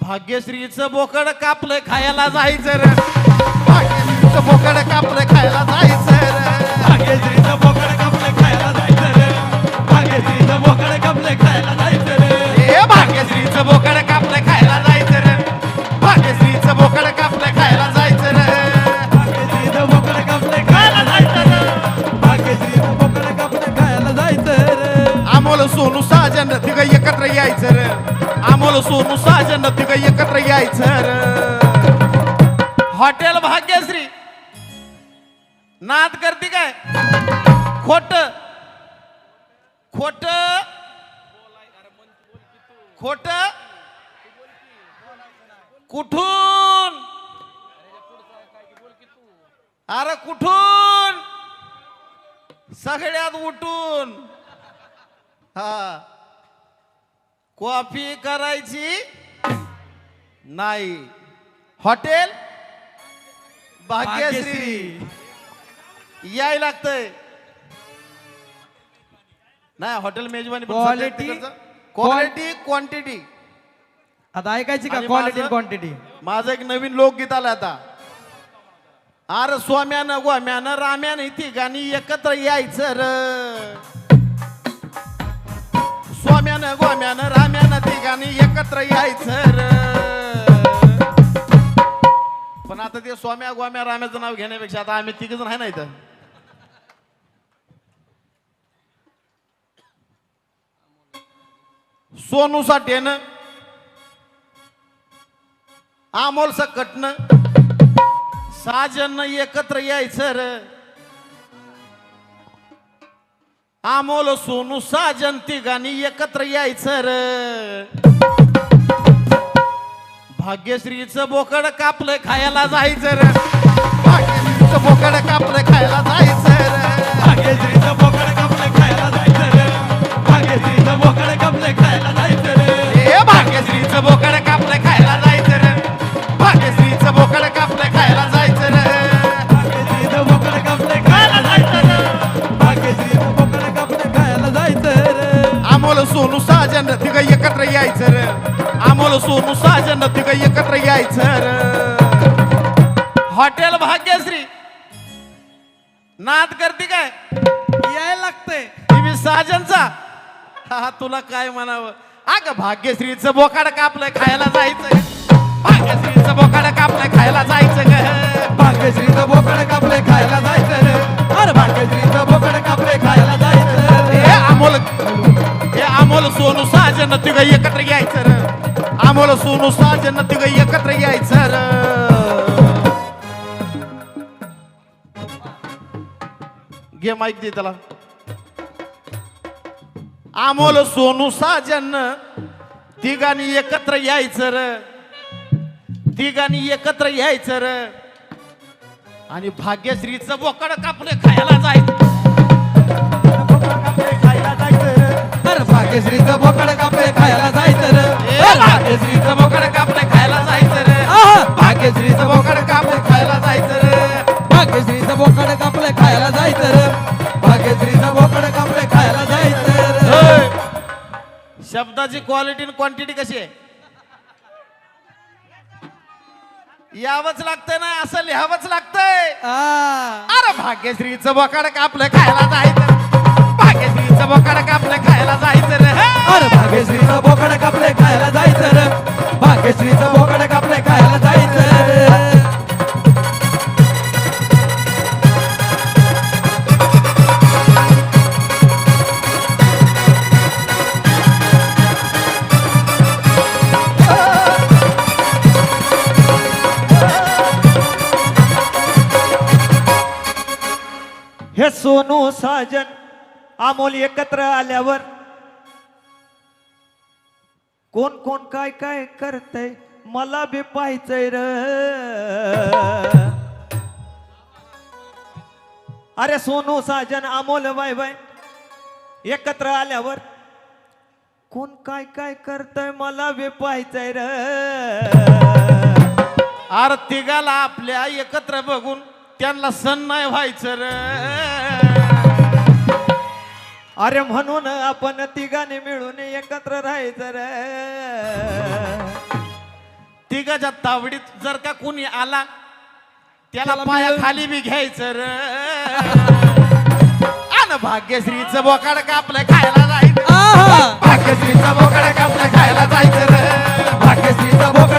भाग्यश्रीचं बोकड कापलं खायला जायचं रे. भाग्यश्रीचं बोकड कापलं खायला जायचं रे. भाग्यश्रीचं बोकड कापले खायला जायचं रे. भाग्यश्रीचं बोकड कापले खायला जायचं रे. ए भाग्यश्रीचं बोकड कापलं खायला जायचं रे. भाग्यश्रीचं बोकड कापलं खायला जायचं रे. भाग्यश्रीचं बोकड कापले खायला जायचं रे. भाग्यश्रीचं बोकड कापले खायला जायचं रे. आमोल सोनू साजन तिघ एकत्र यायचं रे. आमोल सोनू साजन तिघ एकत्र यायचं हॉटेल भाग्यश्री. नाद करते काय? खोट. खोट. खोट. कुठून? अरे कुठून? सगळ्यात उठून. हा. कॉफी करायची? नाही. हॉटेल? भाग्यश्री. याय लागतंय. नाही हॉटेल मेजवानी Quality- क्वालिटी क्वांटिटी आता ऐकायची का? आणि क्वालिटी माझं- क्वांटिटी माझं एक नवीन लोकगीत आलं आता. अरे स्वाम्यानं गोम्यानं राम्यानं ती गाणी एकत्र यायचं र. स्वाम्यानं गोम्यानं राम्यानं तिघांनी एकत्र यायचं र. पण आता ते स्वाम्या गोम्या राम्याचं नाव घेण्यापेक्षा आता आम्ही तिघ जण आहे ना इथं? सोनू साठेनं आमोल सकटनं साजन एकत्र यायचं र. आमोल सोनू साजन तिघांनी एकत्र यायचं र. भाग्यश्रीचं बोकड कापलं खायला जायचं र. भाग्यश्रीचं बोकड कापलं खायला जायचं र. भाग्यश्रीचं बोकड कापले खायला जायचं भाग्यश्रीचं बोकड कापले खायला जायचं रे. ए भाग्यश्रीचं बोकड कापलं साजन तिघ एकत्र यायचं हॉटेल भाग्यश्री. नाद करते काय? यायला लागतंय. टीव्ही साजनचा हा तुला काय म्हणावं? अग भाग्यश्रीचं बोकाड कापलं खायला जायचं. भाग्यश्रीचं बोकाड कापलं खायला जायचं ग. भाग्यश्रीचं बोकड कापले खायला जायचं अरे भाग्यश्रीचं बोकड कापले खायला जायचं हे अमोल हे अमोल सोनू साजन तिघ एकत्र यायचं र सोनू साजन तिघ एकत्र यायचं र. घे माईक दे त्याला. अमोल सोनू साजन तिघांनी एकत्र यायचं र. तिघांनी एकत्र यायचं र. आणि भाग्यश्रीचं बोकड कापलं खायला जायचं. शब्दाची क्वालिटी आणि क्वांटिटी कशी आहे? यावंच लागतंय ना असं लिहावंच लागतंय. अरे भाग्यश्रीचं बोकड कापलं खायला जायचं. भाग्यश्रीचं बोकड कापलं खायला जायचं रे. अरे भाग्यश्रीचं बोकड कापले खायला जायचं रे. भाग्यश्रीचं महाजन अमोल एकत्र आल्यावर कोण कोण काय काय करतय मला बी पाहायचंय र. अरे सोनू साजन अमोल बाय बाय एकत्र आल्यावर कोण काय काय करतय मला बी पाहायचंय र. अरे तिघाला आपल्या एकत्र बघून त्यांना सण नाही व्हायचं र. अरे म्हणून आपण तिघाने मिळून एकत्र राहायचं रे गजात तावडीत जर का कोणी आला त्याला पाया. खाली बी घ्यायचं र अन भाग्यश्रीचं बोकाड कापलं खायला जायचं! भाग्यश्रीचं बोकाड कापलं खायला जायचं र भाग्यश्रीचा बोकडे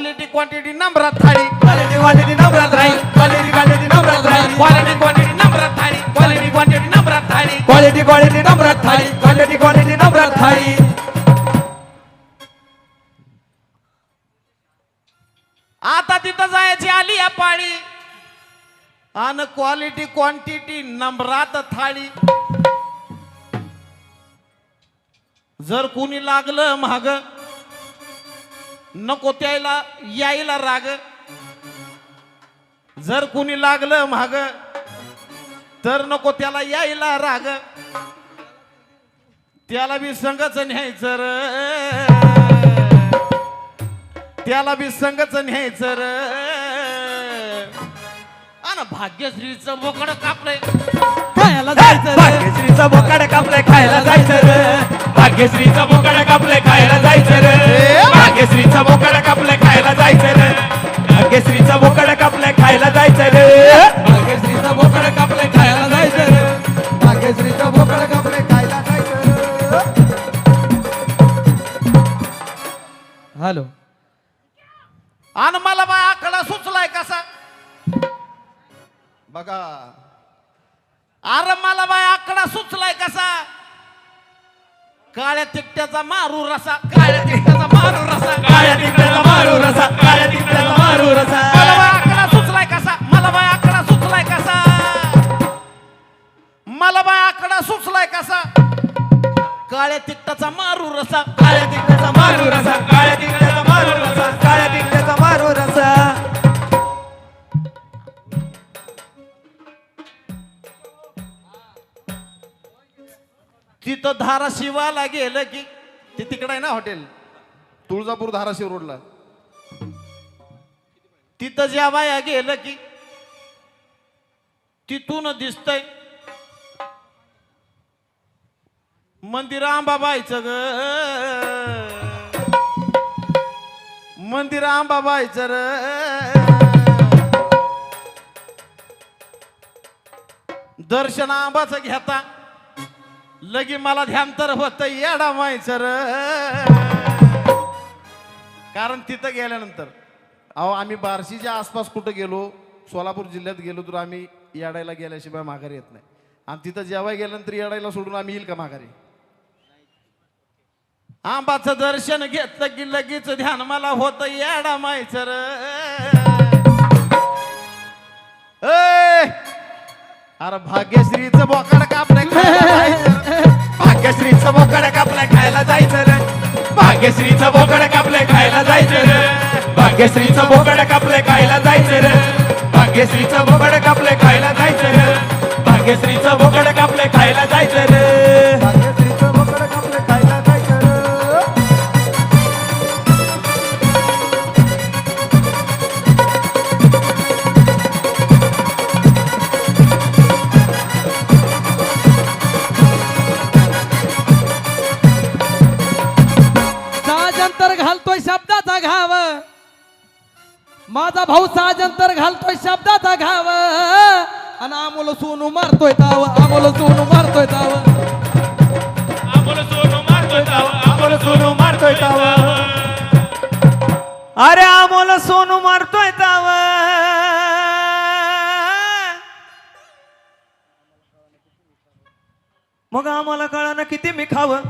क्वालिटी क्वांटिटी नंबरात थाळी क्वालिटी क्वालिटी नंबरात राहील क्वालिटी क्वालिटी नंबरात राहील क्वालिटी क्वांटिटी नंबरात थाळी क्वालिटी क्वांटिटी नंबरात थाळी क्वालिटी क्वालिटी नंबरात थाळी क्वालिटी क्वालिटी नंबरात थाळी आता तिथं जायची आली या पाळी. आणि क्वालिटी क्वांटिटी नंबरात थाळी. जर कुणी लागलं महाग नको त्याला यायला राग. जर कुणी लागलं महाग तर नको त्याला यायला राग. त्याला बी संगच न्यायचं र. त्याला बी संगच न्यायचं र. अन भाग्यश्रीचं बोकड कापलंय. खायला जायचं भाग्यश्रीचा बोकाड कापलाय खायला जायचं रे. भाग्यश्रीचा बोकाड कापलाय खायला जायचं रे. भाग्यश्रीचा बोकाड कापलाय खायला जायचं रे. भाग्यश्रीचा बोकाड कापलाय खायला जायचं रे. भाग्यश्रीचा बोकडे कपडे खायला जायचं रे. भाग्यश्रीचा बोकडे कपडे खायला जायचं हॅलो. आणि मला बा आकडा सुचलाय कसा? बघा. अरे काळ्या तिकट्याचा मारू रसा काळ्या तिकट्याचा मारू रसा काळ्या धाराशिवाला गेलं की ते तिकडं आहे ना हॉटेल? तुळजापूर धाराशिव रोडला. तिथं जेवाया गेलं की तिथून दिसतंय. मंदिर आंबाबाईचं ग. मंदिर आंबाबाईचं र. दर्शन आंबाचं घेता. लगी मला ध्यान तर होत येडा मायचं कारण तिथं गेल्यानंतर अहो आम्ही बार्शीच्या आसपास कुठं गेलो सोलापूर जिल्ह्यात गेलो तर आम्ही येडायला गेल्याशिवाय माघारी येत नाही. आणि तिथं जेव्हा गेल्यानंतर येडायला सोडून आम्ही येईल का माघारी? आंबाचं दर्शन घेतलं की लगेच ध्यान मला होत येडा मायचं अरे भाग्यश्रीचं बोकाड कापड भाग्यश्रीचा बोकड कापलं खायला जायचं रे. भाग्यश्रीचा बोकड कापलं खायला जायचं रे. भाग्यश्रीचा बोकड कापलं खायला जायचं रे. भाग्यश्रीचा बोकड कापलं खायला जायचं रे. भाग्यश्रीचा बोकड कापलं खायला जायचं साजंतर घालतोय शब्दाचा घाव आणि आमोल सोनू मारतोय ताव आमोल सोनू मारतोय ताव. आम्हाला सोनू मारतोय ताव आम्हाला सोनू मारतोय ताव. अरे आम्हाला सोनू मारतोय ताव. मग आम्हाला कळानं किती मी खावं.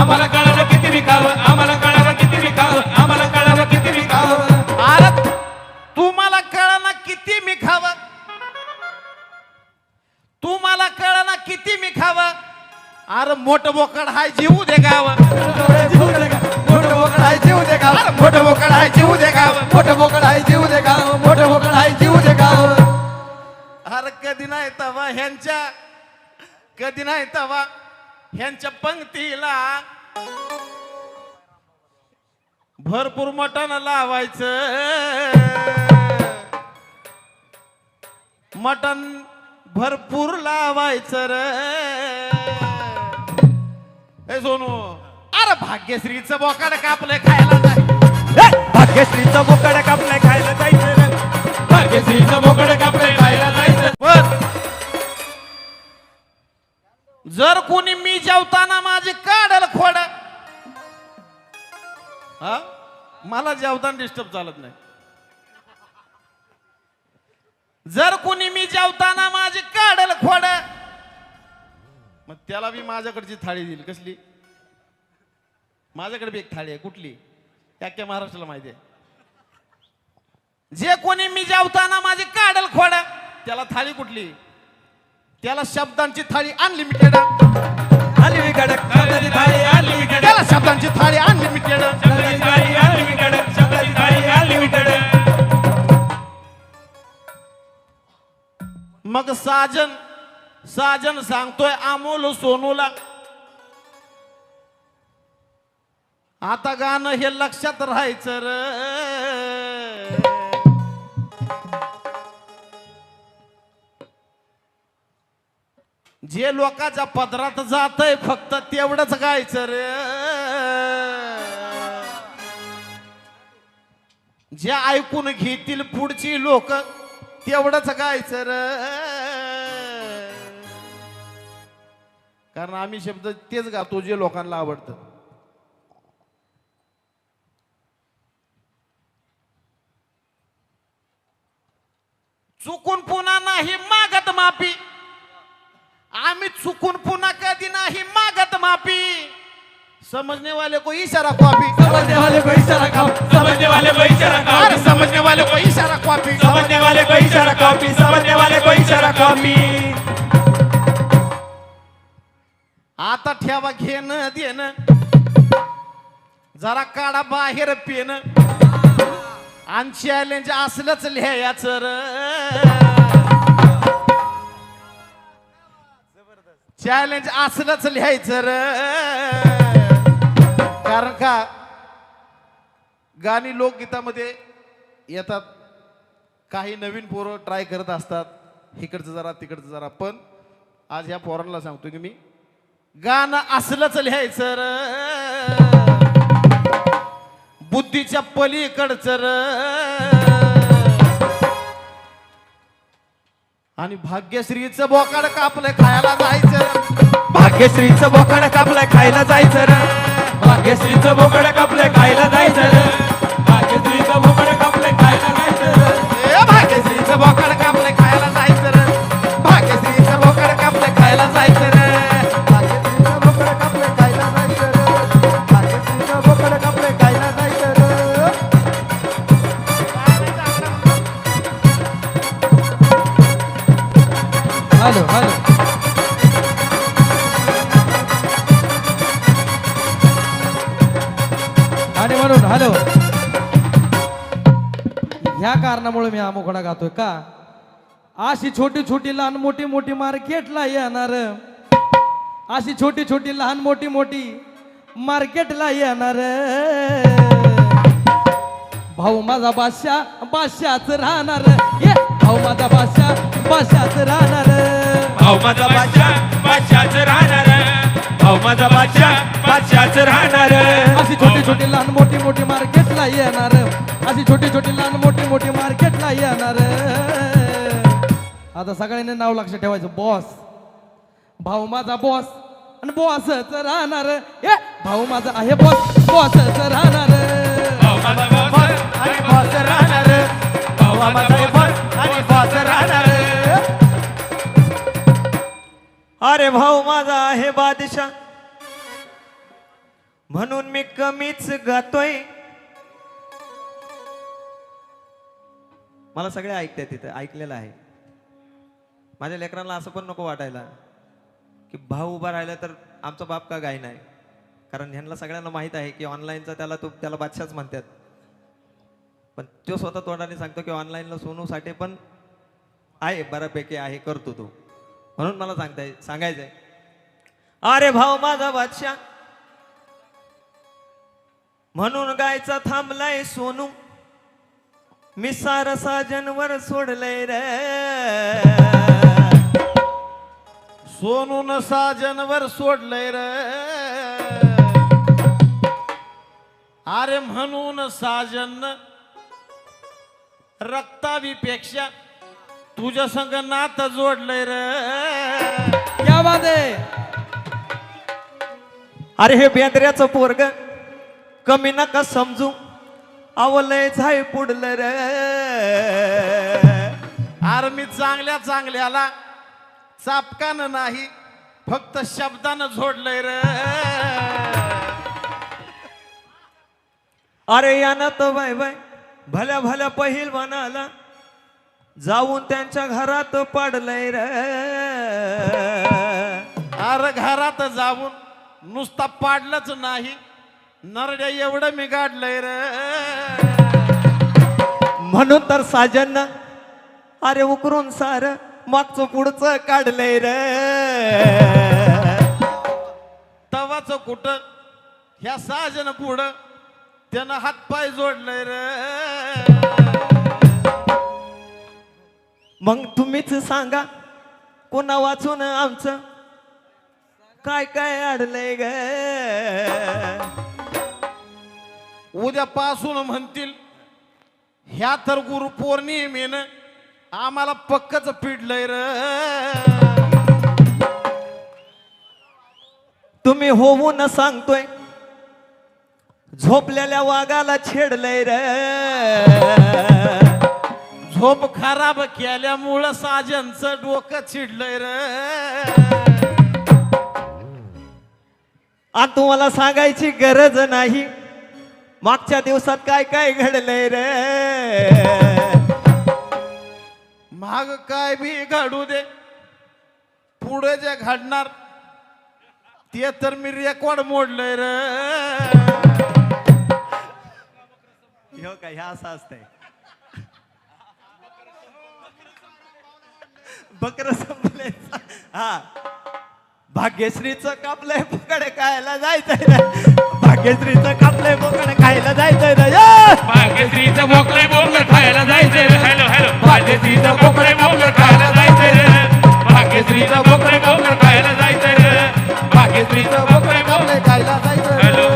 आम्हाला कळालं किती विकावं आम्हाला कळालं किती विकावं आम्हाला मी खावं? तुम्हाला कळना किती मी खावं? अरे मोठ बोकड हाय जीव दे गाव. मोठ दे बोकड हाय जीव दे गाव. मोठ बोकड हाय जीव दे गाव. मोठ बोकड हाय जीव दे गाव. बोकड जीव दे अरे कधी नाही तवा ह्यांच्या कधी नाही तवा ह्यांच्या पंक्तीला भरपूर मटण लावायचं. मटण भरपूर लावायचं रे. ए सोनू. अरे भाग्यश्रीचं बोकाड कापलं खायला जाय. भाग्यश्रीचं बोकड कापलंय खायला जायचं रे. भाग्यश्रीचं बोकड कापलंय खायला जायचं. पण जर कोणी मी जेवताना माझी काढल खोड हा? मला जेवताना डिस्टर्ब चालत नाही. जर कोणी मी जेवताना माझी काढल खोड मग त्याला बी माझ्याकडची थाळी देईल. कसली? माझ्याकडे बी एक थाळी आहे. कुठली? त्याक्या महाराष्ट्राला माहिती आहे. जे कोणी मी जेवताना माझी काढल खोड त्याला थाळी कुठली? त्याला शब्दांची थाळी अनलिमिटेड आली थाळी मग साजन साजन सांगतोय अमोल सोनूला. आता गाणं हे लक्षात राहायचं र. जे लोकांच्या पदरात जातय फक्त तेवढंच गायचं रे. जे ऐकून घेतील पुढची लोक तेवढंच गायचं र. कारण आम्ही शब्द तेच गातो जे लोकांना आवडतं. चुकून पुन्हा नाही मागत माफी. आम्ही चुकून पुन्हा कधी नाही मागत माफी. समजने वाले को इशारा कॉपी. समजने वाले को इशारा खाओ समझने वाले को इशारा कॉपी. समजने वाले को इशारा कॉपी. समझने वाले को इशारा कॉपी. समझने वाले को इशारा कॉपी. आता ठेवा घेणं देणं. जरा काढा बाहेर पेन आणि चॅलेंज असलंच लिहायच र. चॅलेंज असलंच लिहायचं र. कारण का गाणी लोकगीतामध्ये येतात. काही नवीन पोरं ट्राय करत असतात. इकडचं जरा तिकडचं जरा. पण आज ह्या पोरांना सांगतो की मी गाणं असलंच लिहायचं र. बुद्धीच्या पलीकडचं र. आणि भाग्यश्रीचं बोकाड कापलं खायला जायचं भाग्यश्रीचं बोकाड कापलंय खायला जायचं र. भाग्यश्रीचं बोकड कापलंय खायला जायचं कारणामुळे मी हा गातोय का? अशी छोटी छोटी लहान मोठी मोठी मार्केटला येणार. अशी छोटी छोटी लहान मोठी मोठी मार्केटला येणार. भाऊ माझा बादशा बादशाच राहणार. ये भाऊ माझा बादशा बादशाच राहणार. भाऊ माझा बादशा बादशाच राहणार. भाऊ माझा बादशाह बादशाच राहणार. अशी छोटी छोटी लहान मोठी मोठी मार्केटला येणार. अशी छोटी छोटी लहान मोठी मोठी मार्केटला येणार. आता सगळ्यांनी नाव लक्ष ठेवायचं बॉस भाऊ माझा बॉस आणि बॉसच राहणार. ए भाऊ माझा आहे बॉस बॉसच राहणार. भाऊ माझा बादशाह आणि बॉस राहणार. भाऊ माझा आणि बॉस राहणार. अरे भाऊ माझा आहे बादशाह. म्हणून मी कमीच गातोय. मला सगळे ऐकतात तिथं ऐकलेलं आहे. माझ्या लेकरांना असं पण नको वाटायला की भाऊ उभा राहिला तर आमचा बाप का गाय नाही. कारण ह्यांना सगळ्यांना माहीत आहे की ऑनलाईनचा त्याला तो त्याला बादशाच म्हणतात. पण तो स्वतः तोंडाने सांगतो की ऑनलाईनला सोनूसाठी पण आहे बऱ्यापैकी आहे करतो तो. म्हणून मला सांगताय सांगायचंय. अरे भाऊ माझा बादशाह. म्हणून गायचा थांबलाय सोनू. मी सार साजनवर सोडलंय रे. सोनून साजनवर सोडलंय र. अरे म्हणून साजन रक्तावीपेक्षा तुझ्या संग नात जोडलंय र. क्या बात आहे अरे हे बेंद्र्याचं पोरग कमी नका समजू. आवलय झाय पुडलं रे. अरे मी चांगल्या चांगल्याला चापकानं नाही फक्त शब्दानं जोडलंय र. अरे यानं तर बाय बाय भल्या भल्या पहिल बनाला जाऊन त्यांच्या घरात पडलंय रे. अरे घरात जाऊन नुसता पाडलंच नाही नरड्या एवढं मी गाडलंय र. म्हणून तर साजन अरे उकरून सार मागचं पुढचं काढलंय रे. तवाच कुठं ह्या साजन पुढं त्यानं हातपाय जोडलंय र. मग तुम्हीच सांगा कोणा वाचून आमचं? काय काय अडलंय ग? उद्यापासून म्हणतील ह्या तर गुरु पौर्णिमेनं आम्हाला पक्कच पिडलंय र. तुम्ही होऊन सांगतोय झोपलेल्या वाघाला छेडलंय रे. झोप खराब केल्यामुळं साजनचं डोकं चिडलंय र. आणि तुम्हाला सांगायची गरज नाही. मागच्या दिवसात काय काय घडलंय रे. माग काय बी घडू दे. पुढे जे घडणार ते तर मी रेकॉर्ड मोडलंय र. हो काय ह्या असं असतंय. बकर संपले हा. भाग्यश्रीच कापलंय बोकडे खायला जायचंय भाग्यश्रीच कापलंय बोकडे खायला जायचंय भाग्यश्रीचं मोकळे बोकड खायला जायचंय हॅलो हॅलो. भाग्यश्रीच मोकळे बोकड खायला जायचंय भाग्यश्रीचं मोकळे बोकड खायला जायचंय भाग्यश्रीचं मोकळे बोकड खायला जायचंय हॅलो.